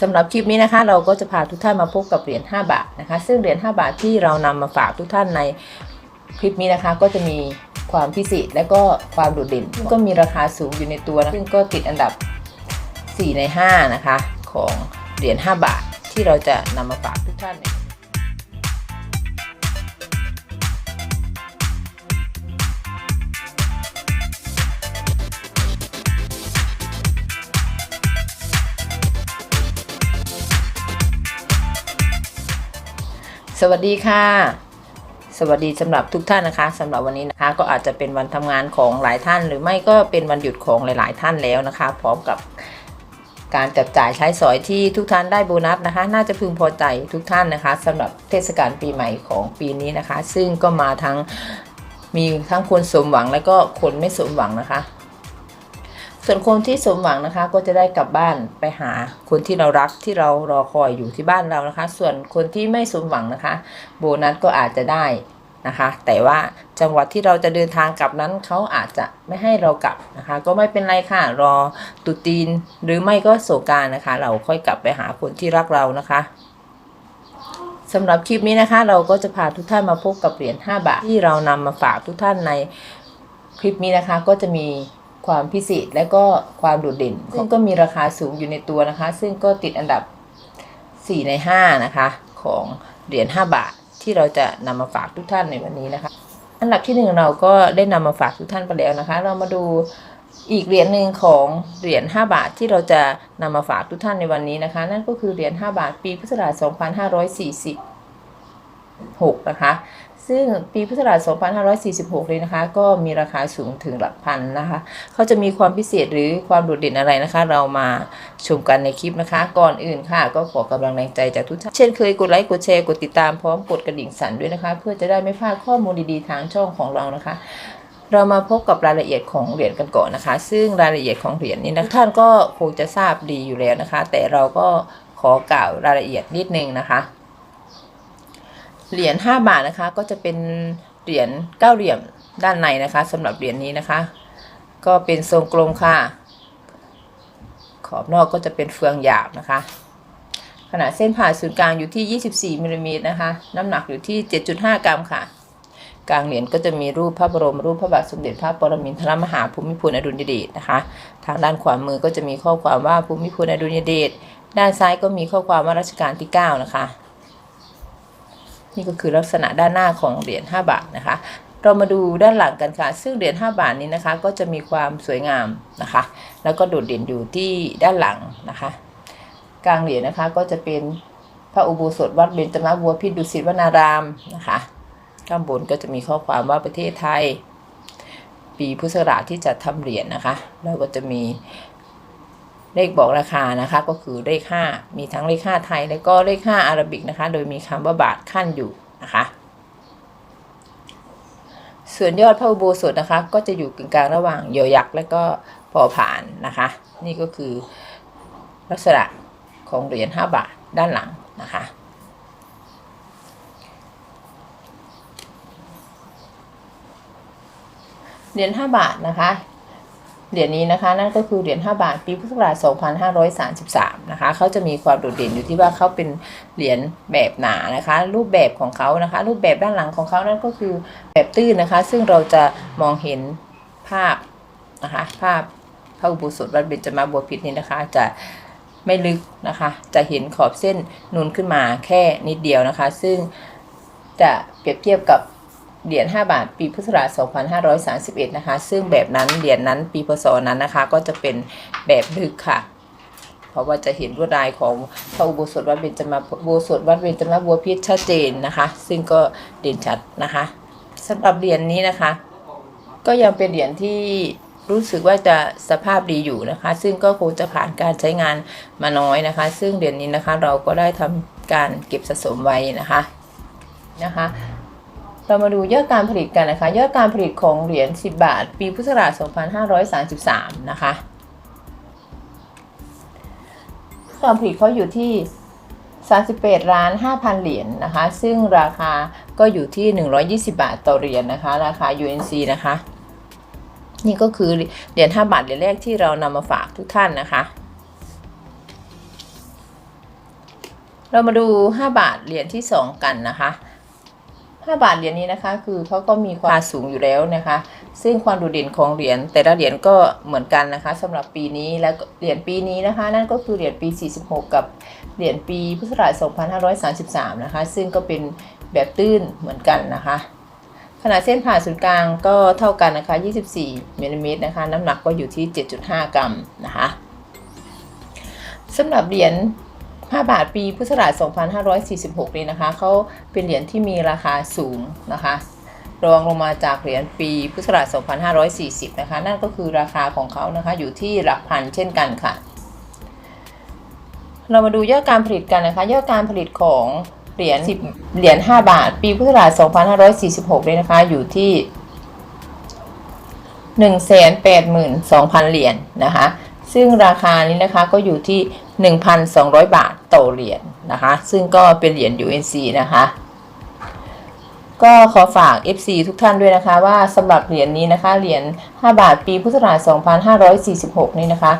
สำหรับคลิปนี้นะคะ เราก็จะพาทุกท่านมาพบกับเหรียญ5บาทนะคะ ซึ่งเหรียญ5บาทที่เรานำมาฝากทุกท่านในคลิปนี้นะคะ ก็จะมีความพิเศษและก็ความโดดเด่นซึ่งก็มีราคาสูงอยู่ในตัวนะซึ่งก็ติดอันดับ 4 ใน 5 นะคะ ของเหรียญ5บาทที่เราจะนำมาฝากทุกท่าน สวัสดีค่ะ สวัสดีสำหรับทุกท่านนะคะสำหรับวันนี้นะคะ ก็อาจจะเป็นวันทำงานของหลายท่าน หรือไม่ก็เป็นวันหยุดของหลาย ๆ ท่านแล้วนะคะ พร้อมกับการจับจ่ายใช้สอยที่ทุกท่านได้โบนัสนะคะ น่าจะพึงพอใจทุกท่านนะคะสำหรับเทศกาลปีใหม่ของปีนี้นะคะ ซึ่งก็มาทั้งมีทั้งคนสมหวังและก็คนไม่สมหวังนะคะ ส่วนคนที่สมหวังนะคะ ก็จะได้กลับบ้านไปหาคนที่เรารักที่เรารอคอยอยู่ที่บ้านเรานะคะ ส่วนคนที่ไม่สมหวังนะคะ โบนัสก็อาจจะได้นะคะ แต่ว่าจังหวัดที่เราจะเดินทางกลับนั้นเขาอาจจะไม่ให้เรากลับนะคะ ก็ไม่เป็นไรค่ะรอตรุษจีนหรือไม่ก็โศการนะคะ เราค่อยกลับไปหาคนที่รักเรานะคะสำหรับคลิปนี้นะคะ เราก็จะพาทุกท่านมาพบกับเหรียญ5บาทที่เรานำมาฝากทุกท่านในคลิปนี้นะคะ ก็จะมี ความพิเศษและก็ความโดดเด่นซึ่งก็มีราคาสูงอยู่ในตัวนะคะ ซึ่งก็ติดอันดับ 4 ใน 5 นะคะ ของเหรียญ5บาทที่เราจะนำมาฝากทุกท่านในวันนี้นะคะ อันดับที่หนึ่งเราก็ได้นำมาฝากทุกท่านไปแล้วนะคะ เรามาดูอีกเหรียญหนึ่งของเหรียญ5บาทที่เราจะนำมาฝากทุกท่านในวันนี้นะคะ นั่นก็คือเหรียญ5บาทปีพุทธศักราช2546 นะคะ ซึ่งปีพุทธศักราช 2546 เลยนะคะ ก็มีราคาสูงถึงหลักพันนะคะ เขาจะมีความพิเศษหรือความโดดเด่นอะไรนะคะ เรามาชมกันในคลิปนะคะ ก่อนอื่นค่ะ ก็ขอกำลังแรงใจจากทุกท่านเช่นเคยกดไลค์ กดแชร์ กดติดตามพร้อมกดกระดิ่งสั่นด้วยนะคะ เพื่อจะได้ไม่พลาดข้อมูลดีๆทางช่องของเรานะคะเรามาพบกับรายละเอียดของเหรียญกันก่อนนะคะ ซึ่งรายละเอียดของเหรียญนี้นะท่านก็คงจะทราบดีอยู่แล้วนะคะ แต่เราก็ขอกล่าวรายละเอียดนิดนึงนะคะ เหรียญ5บาทนะคะ ก็จะเป็นเหรียญเก้าเหลี่ยมด้านในนะคะสำหรับเหรียญนี้นะคะ ก็เป็นทรงกลมค่ะ ขอบนอกก็จะเป็นเฟืองหยาบนะคะ ขนาดเส้นผ่าศูนย์กลางอยู่ที่ 24มิลลิเมตรนะคะ น้ำหนักอยู่ที่ 7.5 กรัมค่ะ กลางเหรียญก็จะมีรูปพระบรมรูปพระบาทสมเด็จพระปรมินทรมหาภูมิพลอดุลยเดชนะคะ ทางด้านขวามือก็จะมีข้อความว่าภูมิพลอดุลยเดช ด้านซ้ายก็มีข้อความว่ารัชกาลที่ 9 นะคะ นี่ก็คือลักษณะด้านหน้าของเหรียญ5บาทนะคะ เรามาดูด้านหลังกันค่ะ ซึ่งเหรียญ5บาทนี้นะคะ ก็จะมีความสวยงามนะคะ แล้วก็โดดเด่นอยู่ที่ด้านหลังนะคะ กลางเหรียญนะคะก็จะเป็นพระอุโบสถวัดเบญจมาบัวพิดุสิตวนารามนะคะข้างบนก็จะมีข้อความว่าประเทศไทย ปีพุทธศักราชที่จะทำเหรียญนะคะ แล้วก็จะมี เลขบอกราคานะคะก็คือเลข 5 มีทั้งเลข 5 ไทย และก็เลข 5 อาราบิกนะคะ โดยมีคำว่าบาทขั้นอยู่นะคะ ส่วนยอดพระอุโบสถนะคะ ก็จะอยู่กึ่งกลางระหว่างเยอยักษ์และก็พอผ่านนะคะ นี่ก็คือลักษณะของเหรียญ5บาทด้านหลังนะคะเหรียญ5บาทนะคะ เหรียญนี้นะคะ นั่นก็คือเหรียญ5บาทปีพุทธศักราช2533นะคะเขาจะมีความโดดเด่นอยู่ที่ว่าเขาเป็นเหรียญแบบหนานะคะ รูปแบบของเขานะคะ รูปแบบด้านหลังของเขานั่นก็คือแบบตื้นนะคะ ซึ่งเราจะมองเห็นภาพนะคะ ภาพพระอุโบสถวัดเบญจมาบพิตรนี้นะคะ จะไม่ลึกนะคะ จะเห็นขอบเส้นนูนขึ้นมาแค่นิดเดียวนะคะ ซึ่งจะเปรียบเทียบกับ เหรียญ5บาท ปีพุทธศักราช2531 นะคะ ซึ่งแบบนั้นเหรียญนั้นปีพศนั้นนะคะ ก็จะเป็นแบบลึกค่ะ เพราะว่าจะเห็นลวดลายของพระอุโบสถวัดเบญจมาโบสถวัดเบญจมาบัวพิตรชัดเจนนะคะ ซึ่งก็เด่นชัดนะคะสำหรับเหรียญนี้นะคะ ก็ยังเป็นเหรียญที่รู้สึกว่าจะสภาพดีอยู่นะคะ ซึ่งก็คงจะผ่านการใช้งานมาน้อยนะคะ ซึ่งเหรียญนี้นะคะเราก็ได้ทำการเก็บสะสมไว้นะคะนะคะ เรามาดูยอดการผลิตกันนะคะ ยอดการผลิตของเหรียญ 10 บาท ปีพุทธศักราช 2533 นะคะ การผลิตเขาอยู่ที่38ล้าน5,000 เหรียญนะคะ ซึ่งราคาก็อยู่ที่ 120 บาทต่อเหรียญนะคะ ราคา UNC นะคะ นี่ก็คือเหรียญ5บาทเหรียญแรกที่เรานำมาฝากทุกท่านนะคะ เรามาดู 5 บาทเหรียญที่ 2 กันนะคะ 5 บาทเหรียญนี้นะคะ คือเขาก็มีความสูงอยู่แล้วนะคะ ซึ่งความโดดเด่นของเหรียญแต่ละเหรียญก็เหมือนกันนะคะสำหรับปีนี้และเหรียญปีนี้นะคะ นั่นก็คือเหรียญปี 46 กับเหรียญปีพุทธศักราช2533 นะคะ ซึ่งก็เป็นแบบตื้นเหมือนกันนะคะ ขนาดเส้นผ่าศูนย์กลางก็เท่ากันนะคะ 24มิลลิเมตรนะคะ น้ำหนักก็อยู่ที่ 7.5 กรัมนะคะสำหรับเหรียญ 5 บาทปีพุทธศักราช 2546 นี้นะคะเขาเป็นเหรียญที่มีราคาสูงนะคะรองลงมาจากเหรียญปีพุทธศักราช 2540 นะคะ นั่นก็คือราคาของเขานะคะอยู่ที่หลักพันเช่นกันค่ะ เรามาดูยอดการผลิตกันนะคะ ยอดการผลิตของเหรียญ10เหรียญ5บาท ปีพุทธศักราช 2546 เลยนะคะ อยู่ที่ 182,000 เหรียญนะคะ ซึ่งราคานี้นะคะก็อยู่ที่ 1,200 บาทต่อเหรียญนะคะ ซึ่งก็เป็นเหรียญ UNC นะคะ ก็ขอฝาก FC ทุกท่านด้วยนะคะว่าสำหรับเหรียญนี้นะคะ เหรียญ 5 บาทปีพุทธศักราช2546 นี่นะคะ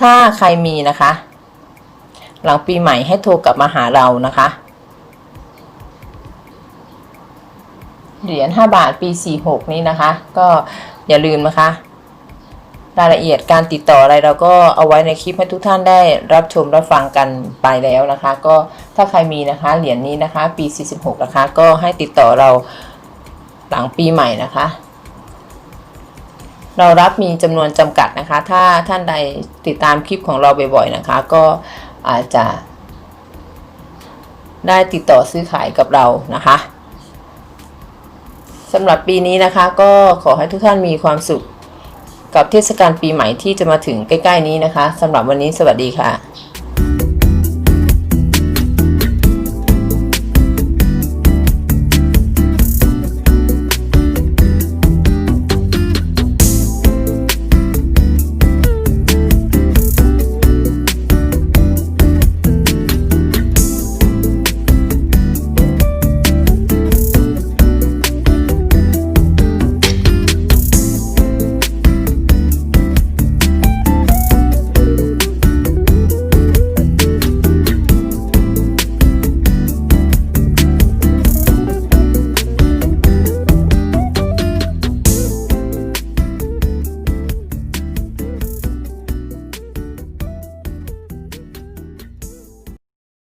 ถ้าใครมีนะคะ หลังปีใหม่ให้โทรกลับมาหาเรานะคะเหรียญ5บาทปี 46 นี้นะคะ ก็อย่าลืมนะคะ รายละเอียดการติดต่ออะไรเราก็เอาไว้ในคลิปให้ทุกท่านได้รับชมรับฟังกันไปแล้วนะคะ ก็ถ้าใครมีนะคะเหรียญนี้นะคะ ปี 46 นะคะ ก็ให้ติดต่อเราหลังปีใหม่นะคะ เรารับมีจำนวนจำกัดนะคะ ถ้าท่านใดติดตามคลิปของเราบ่อยๆนะคะ ก็อาจจะได้ติดต่อซื้อขายกับเรานะคะสำหรับปีนี้นะคะก็ขอให้ทุกท่านมีความสุข กับเทศกาลปีใหม่ที่จะมาถึงใกล้ ๆ นี้นะคะสำหรับวันนี้สวัสดีค่ะ